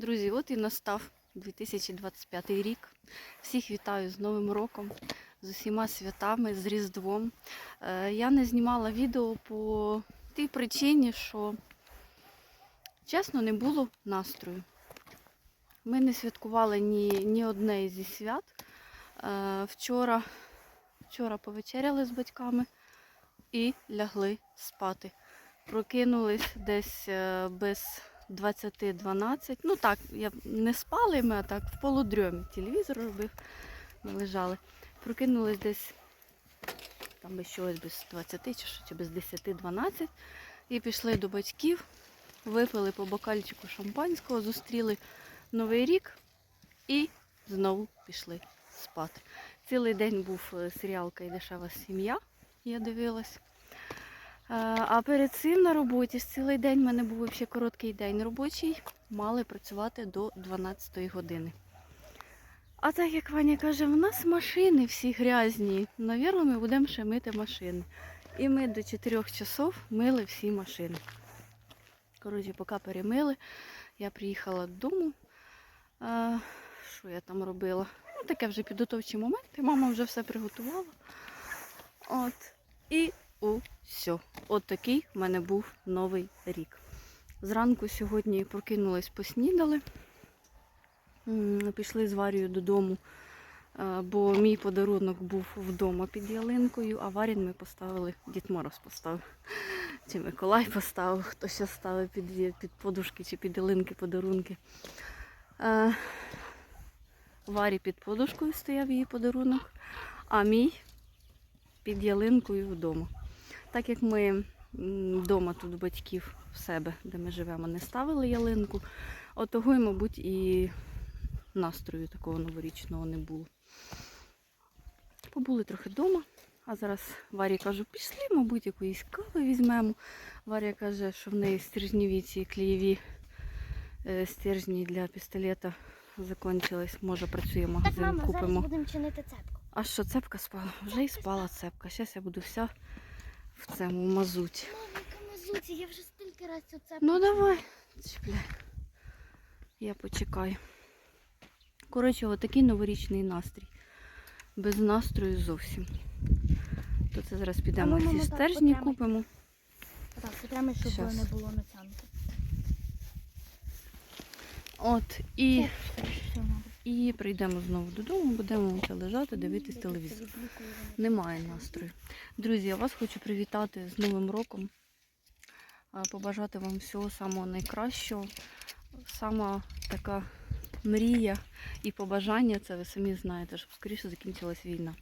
Друзі, от і настав 2025 рік. Всіх вітаю з Новим роком, з усіма святами, з Різдвом. Е, Я не знімала відео по тій причині, що чесно не було настрою. Ми не святкували ні, ні одне зі свят. Е, Вчора, вчора повечеряли з батьками і лягли спати. Прокинулись десь е, без 20-12. Ну так, я не спали ми, а так в полудрьомі. Телевізор робив, ми лежали. Прокинулись десь там би щось без 20 чи що, чи без 10-12. І пішли до батьків, випили по бокальчику шампанського, зустріли Новий рік і знову пішли спати. Цілий день був е, серіал «Кайдашева сім'я. Я дивилась. А перед цим на роботі цілий день в мене був ще короткий день робочий. Мали працювати до 12 години. А так як Ваня каже, в нас машини всі грязні. Навірно, ми будемо ще мити машини. І ми до 4 часов мили всі машини. Коротше, поки перемили, я приїхала додому. Е, Що я там робила? Ну, таке вже підготовчі моменти. Мама вже все приготувала. От. І усе. От такий в мене був новий рік. Зранку сьогодні прокинулись, поснідали. Пішли з Варією додому, е, бо мій подарунок був вдома під ялинкою, а Варін ми поставили, Дід Мороз поставив. Чи Миколай поставив, хто ще ставив під, під подушки чи під ялинки подарунки. Е, Варі під подушкою стояв її подарунок, а мій під ялинкою вдома. Так як ми вдома тут батьків в себе, де ми живемо, не ставили ялинку, от того й, мабуть, і настрою такого новорічного не було. Побули трохи вдома, а зараз Варі кажу, пішли, мабуть, якоїсь кави візьмемо. Варя каже, що в неї стержневі ці клеєві е, стержні для пістолета закончились. Може, працює Так, магазин, мама, зараз будемо чинити цепку. А що, цепка спала? Вже і спала цепка. Зараз я буду вся в цьому мазуті. Яка я вже стільки раз цю цепку. Ну давай, чіпляй. Я почекаю. Коротше, отакий новорічний настрій. Без настрою зовсім. То це зараз підемо ну, всі так, стержні потримай. купимо. Так, потрібно, щоб Щас. не було натягнуто. От, і, Все, все, мама. І прийдемо знову додому, будемо це лежати, дивитись телевізор. Немає настрою. Друзі, я вас хочу привітати з Новим роком. Побажати вам всього самого найкращого. Сама така мрія і побажання, це ви самі знаєте, щоб скоріше закінчилась війна.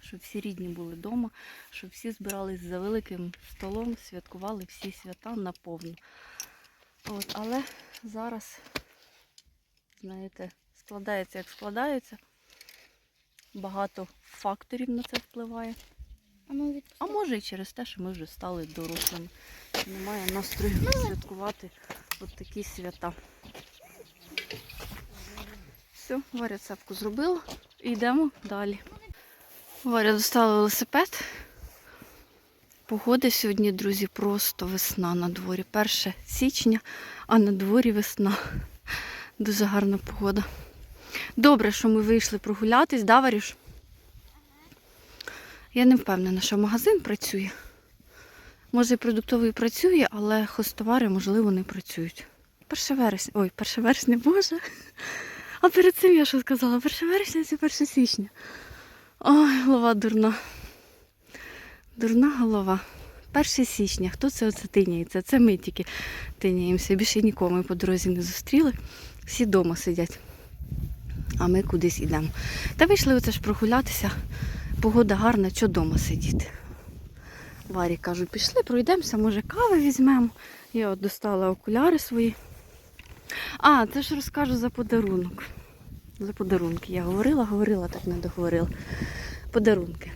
Щоб всі рідні були вдома, щоб всі збирались за великим столом, святкували всі свята наповну. От, але зараз, знаєте, складається як складається. Багато факторів на це впливає. А ну А може і через те, що ми вже стали дорослими. Немає настрою святкувати от такі свята. Все, Варя цепку зробила і йдемо далі. Варя достала велосипед. Погода сьогодні, друзі, просто весна на дворі. 1 січня, а на дворі весна. Дуже гарна погода. Добре, що ми вийшли прогулятись, да, Варюш? Я не впевнена, що магазин працює. Може, продуктовий працює, але хостовари, можливо, не працюють. 1 вересня. Ой, 1 вересня, боже. А перед цим я що сказала? 1 вересня це 1 січня. Ой, голова дурна. Дурна голова. 1 січня. Хто це оце тиняється? Це ми тільки тиняємося. Більше нікого ми по дорозі не зустріли. Всі вдома сидять. А ми кудись йдемо. Та вийшли оце ж прогулятися. Погода гарна, що вдома сидіти. Варі кажу, пішли, пройдемося, може кави візьмемо. Я от достала окуляри свої. А, це ж розкажу за подарунок. За подарунки. Я говорила, говорила, так не договорила. Подарунки.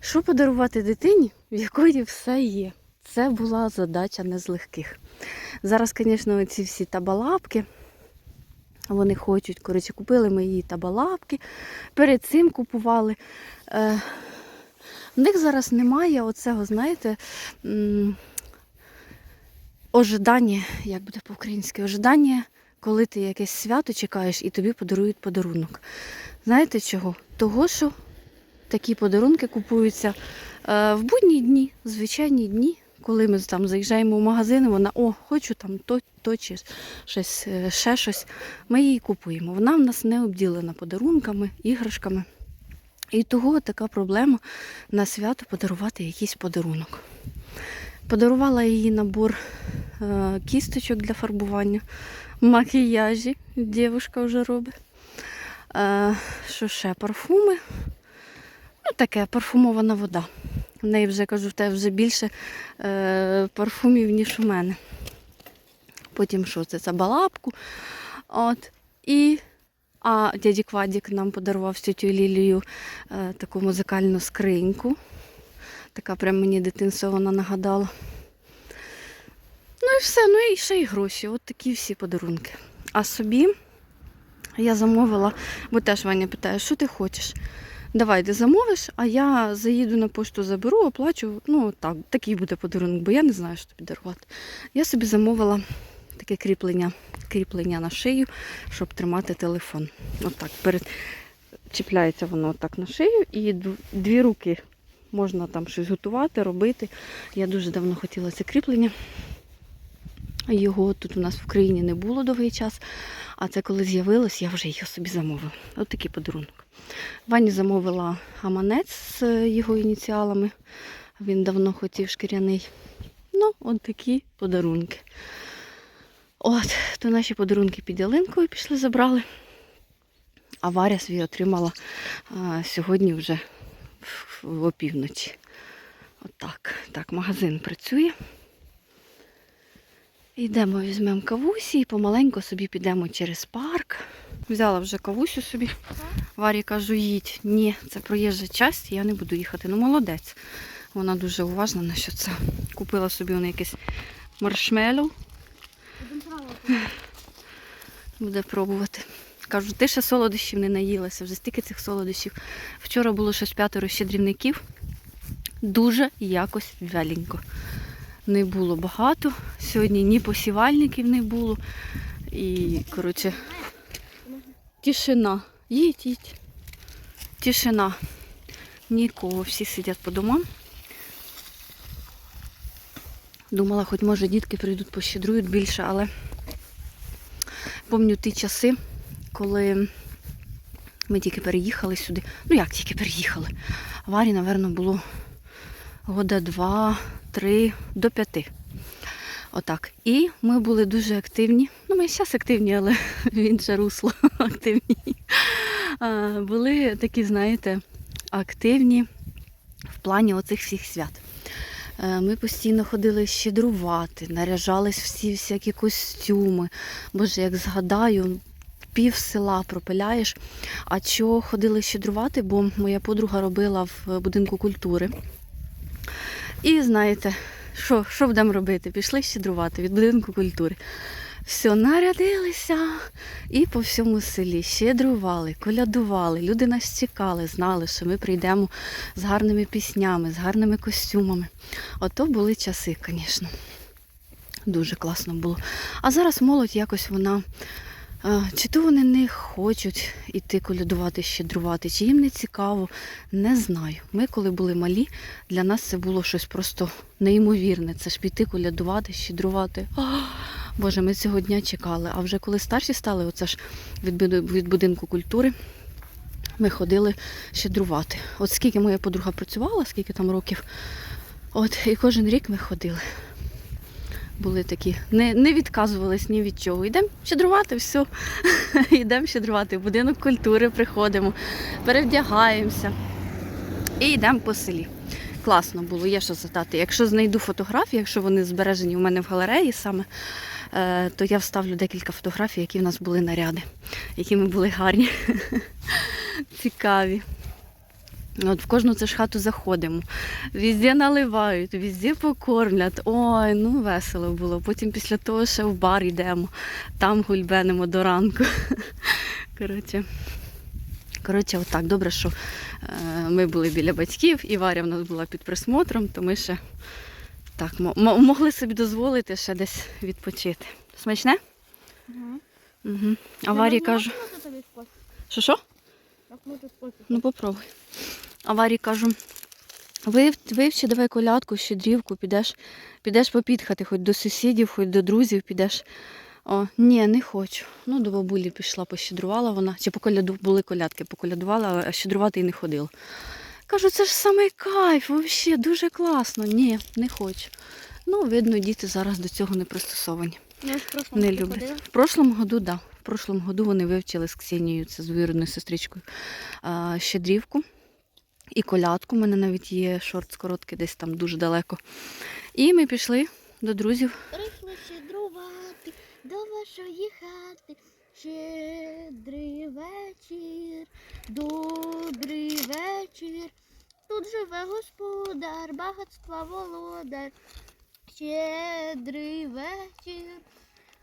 Що подарувати дитині, в якої все є? Це була задача не з легких. Зараз, звісно, ці всі табалапки. Вони хочуть, коротше, купили ми їй табалапки. Перед цим купували. Е, в них зараз немає оцього, знаєте, ожидання, як буде по-українськи, ожидання коли ти якесь свято чекаєш і тобі подарують подарунок. Знаєте чого? Того, що такі подарунки купуються е, в будні дні, звичайні дні, коли ми там заїжджаємо в магазин, вона о, хочу там то, то чи щось, е, ще щось. Ми її купуємо. Вона в нас не обділена подарунками, іграшками. І того така проблема на свято подарувати якийсь подарунок. Подарувала їй набор е, кісточок для фарбування, макіяжі. Дівчинка вже робить. Е, що ще? Парфуми. Ну, таке, парфумована вода. В неї вже кажу, в тебе вже більше е, парфумів, ніж у мене. Потім що це? Це балапку. От. І а дяді Квадік нам подарував з тітю Лілією е, таку музикальну скриньку. Така прям мені дитинство вона нагадала. Ну і все, ну і ще й гроші. От такі всі подарунки. А собі я замовила, бо теж Ваня питає, що ти хочеш? Давай ти замовиш, а я заїду на пошту, заберу, оплачу. Ну так, такий буде подарунок, бо я не знаю, що тобі дарувати. Я собі замовила таке кріплення, кріплення на шию, щоб тримати телефон. Отак, перед... чіпляється воно отак на шию і дві руки можна там щось готувати, робити. Я дуже давно хотіла це кріплення. Його тут у нас в Україні не було довгий час, а це коли з'явилось, я вже його собі замовила. От такий подарунок. Вані замовила гаманець з його ініціалами. Він давно хотів шкіряний. Ну, от такі подарунки. От, то наші подарунки під ялинкою пішли, забрали. А Варя свій отримала а, сьогодні вже в, опівночі. Отак. Так, магазин працює. Йдемо, візьмемо кавусі і помаленьку собі підемо через парк. Взяла вже кавусю собі. Варі кажу, їдь. Ні, це проїжджа часть, я не буду їхати. Ну, молодець. Вона дуже уважна на що це. Купила собі вона якесь маршмеллоу, буде пробувати. Кажу, ти ще солодощів не наїлася, вже стільки цих солодощів. Вчора було щось п'ятеро щедрівників. Дуже якось вяленько. Не було багато. Сьогодні ні посівальників не було. І, коротше, тишина. Їдь, їдь. Тишина. Нікого, всі сидять по домам. Думала, хоч може дітки прийдуть, пощедрують більше, але пам'ятаю ті часи, коли ми тільки переїхали сюди. Ну як тільки переїхали? Варі, напевно, було года два, три до п'яти. Отак. І ми були дуже активні. Ну, ми зараз активні, але в інше русло активні. Були такі, знаєте, активні в плані оцих всіх свят. Е, Ми постійно ходили щедрувати, наряжались всі всякі костюми. Боже, як згадаю, пів села пропиляєш. А чого ходили щедрувати? Бо моя подруга робила в будинку культури. І знаєте, що, що будемо робити? Пішли щедрувати від будинку культури. Все, нарядилися і по всьому селі щедрували, колядували. Люди нас чекали, знали, що ми прийдемо з гарними піснями, з гарними костюмами. Ото були часи, звісно. Дуже класно було. А зараз молодь якось вона. Чи то вони не хочуть іти колядувати, щедрувати, чи їм не цікаво, не знаю. Ми, коли були малі, для нас це було щось просто неймовірне. Це ж піти колядувати, щедрувати. Боже, ми цього дня чекали. А вже коли старші стали, оце ж від будинку культури, ми ходили щедрувати. От скільки моя подруга працювала, скільки там років, от і кожен рік ми ходили. Були такі, не, не відказувались ні від чого. Йдемо щедрувати, все. Йдемо щедрувати. В будинок культури приходимо, перевдягаємося і йдемо по селі. Класно було, є що задати. Якщо знайду фотографії, якщо вони збережені у мене в галереї саме, е, то я вставлю декілька фотографій, які в нас були наряди, які ми були гарні, цікаві. От в кожну це ж хату заходимо. Везде наливають, везде покормлять. Ой, ну весело було. Потім після того ще в бар йдемо, там гульбенимо до ранку. Коротше, коротше, отак. Добре, що е, ми були біля батьків, і Варя в нас була під присмотром, то ми ще так мо- мо- могли собі дозволити ще десь відпочити. Смачне? Угу. Угу. А Варі кажу, що що? Ну попробуй. А кажу, вив, вивчи давай колядку, щедрівку, підеш, підеш попідхати, хоч до сусідів, хоч до друзів підеш. О, ні, не хочу. Ну, до бабулі пішла, пощедрувала вона. Чи поколяду, були колядки, поколядувала, а щедрувати і не ходила. Кажу, це ж самий кайф, взагалі, дуже класно. Ні, не хочу. Ну, видно, діти зараз до цього не пристосовані. Ну, в Не люблять. В прошлому году, да. В прошлому году вони вивчили з Ксенією, це з двоюрідною сестричкою, щедрівку і колядку. У мене навіть є шорт короткий, десь там дуже далеко. І ми пішли до друзів. Прийшли щедрувати до вашої хати. Щедрий вечір, добрий вечір. Тут живе господар, багатства володар. Щедрий вечір,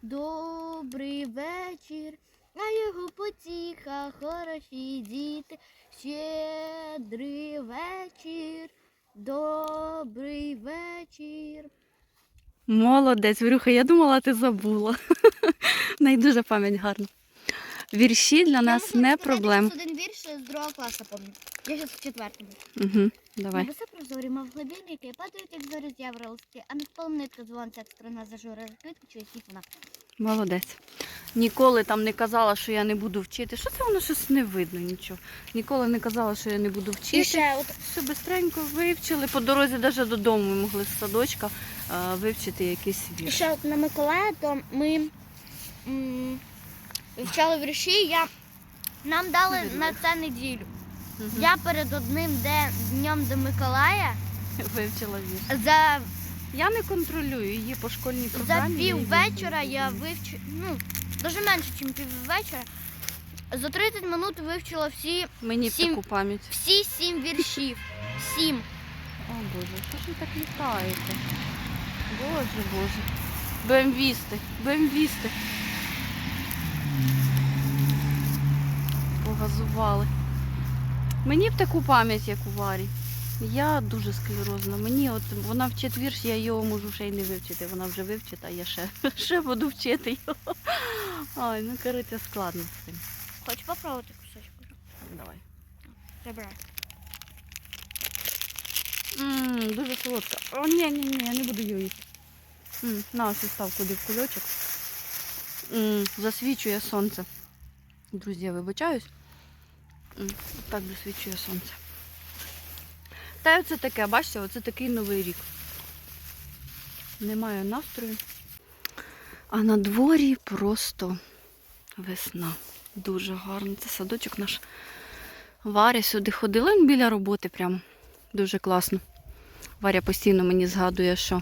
добрий вечір, а його потіха, хороші діти. Щедрий вечір, добрий вечір. Молодець, Вірюха, я думала, ти забула. В неї дуже пам'ять гарна. Вірші для нас не проблема. один вірш з другого класу пам'ятаю. Я зараз в четвертому. Угу, давай. Небеса прозорі, мов глибинники, падають, як зорі з а над полем нитка як стрuna зажура, квітку чує світ вона. Молодець. Ніколи там не казала, що я не буду вчити. Що це воно щось не видно нічого. Ніколи не казала, що я не буду вчити. І ще от Все бистренько вивчили. По дорозі навіть додому ми могли з садочка а, вивчити якийсь І ще от на Миколая, то ми м, вивчали вірші, я, нам дали на це неділю. Мгм. Я перед одним де, днем до Миколая вивчила вірш. за, Я не контролюю її по школьній за програмі. пів її вечора вивчила. я вивчила, ну, дуже менше, ніж пів вечора. За 30 минут вивчила всі, Мені сім- таку пам'ять. всі сім віршів. Сім. О Боже, що ж ви так літаєте? Боже, Боже. БМВісти, БМВісти. Погазували. Мені б таку пам'ять, як у Варі. Я дуже склерозна. Мені от вона вчить вірш, я його можу ще й не вивчити. Вона вже вивчить, а я ще, ще буду вчити його. Ой, ну коротше, складно з цим. Хочеш попробувати кусочок? Давай. Забирай. Ммм, дуже солодка. О, ні, ні, ні, я не буду її їсти. М, на ось став куди в кульочок. М, засвічує сонце. Друзі, я вибачаюсь. М, Так засвічує сонце. Та й таке, бачите, оце такий новий рік. Немає настрою. А на дворі просто весна. Дуже гарно. Це садочок наш. Варя сюди ходила він біля роботи прямо. Дуже класно. Варя постійно мені згадує, що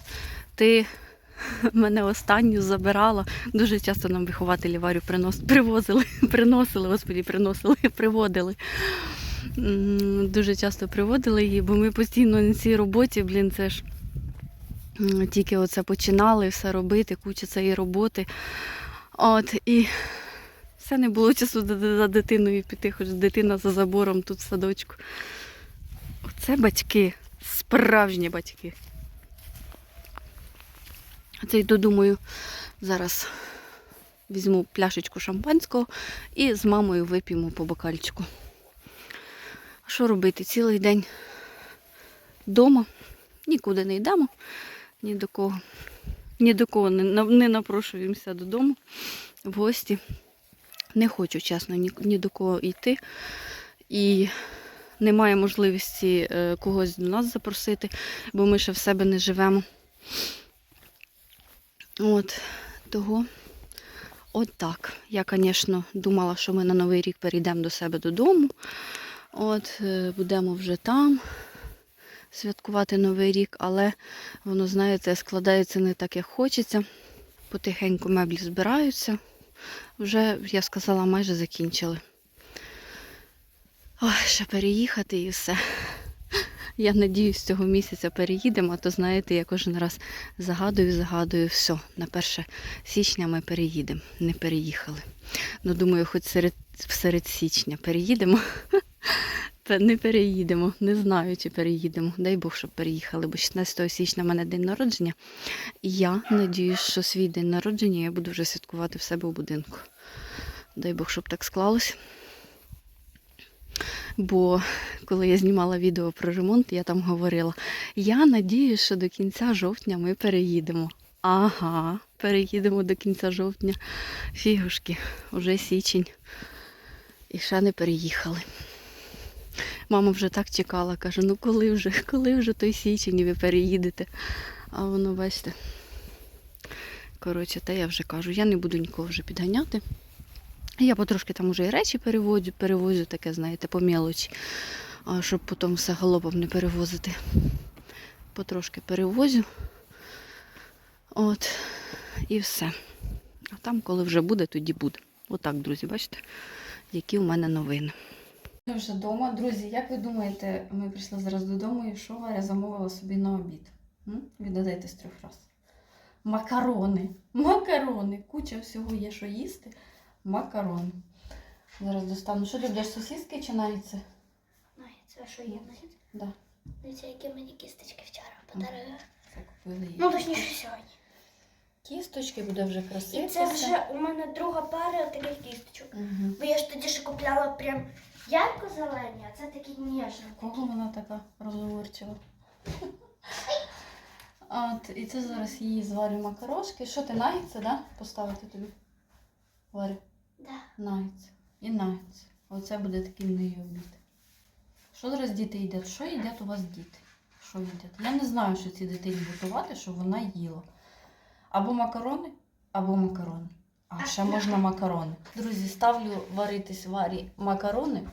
ти мене останню забирала. Дуже часто нам вихователі Варю принос... привозили, приносили, господі, приносили, приводили. Дуже часто приводили її, бо ми постійно на цій роботі, блін, це ж тільки оце починали все робити, куча цієї роботи. От, і все не було часу за дитиною піти, хоч дитина за забором тут в садочку. Оце батьки, справжні батьки. Це йду, думаю, зараз візьму пляшечку шампанського і з мамою вип'ємо по бокальчику. А що робити? Цілий день вдома, нікуди не йдемо, ні до кого. Ні до кого не, не напрошуємося додому в гості. Не хочу, чесно, ні, ні до кого йти. І немає можливості е, когось до нас запросити, бо ми ще в себе не живемо. От того. От так. Я, звісно, думала, що ми на Новий рік перейдемо до себе додому. От, е, будемо вже там святкувати Новий рік, але воно, знаєте, складається не так, як хочеться. Потихеньку меблі збираються. Вже, я сказала, майже закінчили. Ой, ще переїхати і все. Я надіюсь, цього місяця переїдемо, а то знаєте, я кожен раз загадую, загадую, все, на 1 січня ми переїдемо. Не переїхали. Ну, думаю, хоч серед, серед січня переїдемо. Не переїдемо. Не знаю, чи переїдемо. Дай Бог, щоб переїхали, бо 16 січня в мене день народження. І я надіюсь, що свій день народження я буду вже святкувати в себе у будинку. Дай Бог, щоб так склалось. Бо коли я знімала відео про ремонт, я там говорила: я надіюсь, що до кінця жовтня ми переїдемо. Ага, переїдемо до кінця жовтня. Фігушки, уже січень. І ще не переїхали. Мама вже так чекала, каже, ну коли вже, коли вже той січень ви переїдете. А воно, бачите. Коротше, те я вже кажу, я не буду нікого вже підганяти. Я потрошки там уже і речі перевозю, перевозю таке, знаєте, по мелочі, щоб потім все галопом не перевозити. Потрошки перевозю. От, і все. А там, коли вже буде, тоді буде. Отак, друзі, бачите, які у мене новини. Ми вже вдома. Друзі, як ви думаєте, ми прийшли зараз додому і що Варя замовила собі на обід? М? Відгадайте з трьох раз. Макарони. Макарони. Куча всього є, що їсти. Макарони. Зараз достану. Що будеш сосиски чи найці? Це що є? Да, Це які мені кісточки вчора подарили. це купили її. Ну, точніше, сьогодні. Кісточки буде вже І це вже у мене друга пара таких кісточок. Угу. Бо я ж тоді ще купляла прям ярко-зелені, а це такі ніжні. Кого вона така розговорчива? От, і це зараз її зварю макарошки. Що ти наїться, да? Поставити тобі? Варю. Да. Наїться. І наїться. Оце буде такий в неї обід. Що зараз діти їдять? Що їдять у вас діти? Що їдять? Я не знаю, що цій дитині готувати, щоб вона їла. Або макарони, або макарони. А ще можна макарони. Друзі, ставлю варитись варі макарони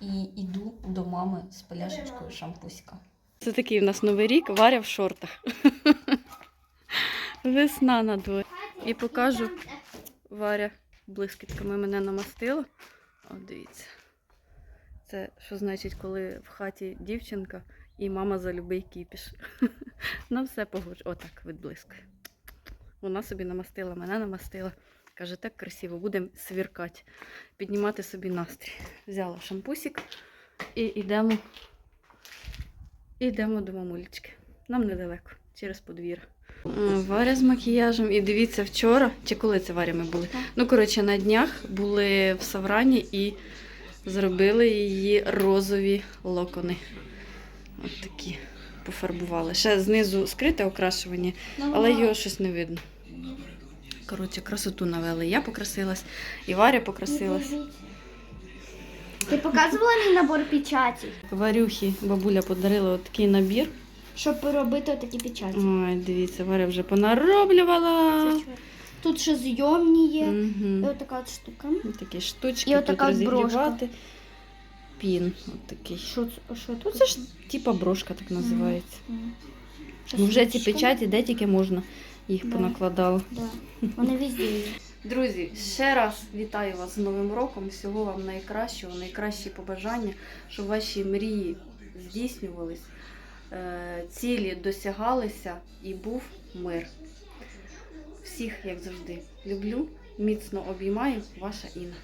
і йду до мами з пляшечкою шампуська. Це такий у нас новий рік, варя в шортах. Весна на дворі. І покажу. Варя блискітками мене намастила. О, дивіться. Це що значить, коли в хаті дівчинка і мама за любий кіпіш. На все погоджу. Отак відблискує. Вона собі намастила, мене намастила. Каже, так красиво, будемо свіркати, піднімати собі настрій. Взяла шампусик і йдемо, йдемо до мамулечки. Нам недалеко, через подвір. Варя з макіяжем. І дивіться, вчора, чи коли це Варя ми були? Ну, коротше, на днях були в Саврані і зробили її розові локони. От такі пофарбували. Ще знизу скрите окрашування, але його щось не видно. Коротше, красоту навели. Я покрасилась, і Варя покрасилась. Ти показувала мій набор печаті? Варюхі бабуля подарила такий набір. Щоб поробити такі печаті. Ой, дивіться, Варя вже понароблювала. Тут ще зйомні є. І Угу. отака от штука. Такі штучки І тут отака розігрівати. Пін. От такий. Що це? Що Ну, це ж типа брошка так називається. Ну, вже ці печаті, де тільки можна, їх Да. понакладала. Да. Вони везде є. Друзі, ще раз вітаю вас з Новим роком. Всього вам найкращого, найкращі побажання, щоб ваші мрії здійснювались, е, цілі досягалися і був мир. Всіх, як завжди, люблю, міцно обіймаю, ваша Інна.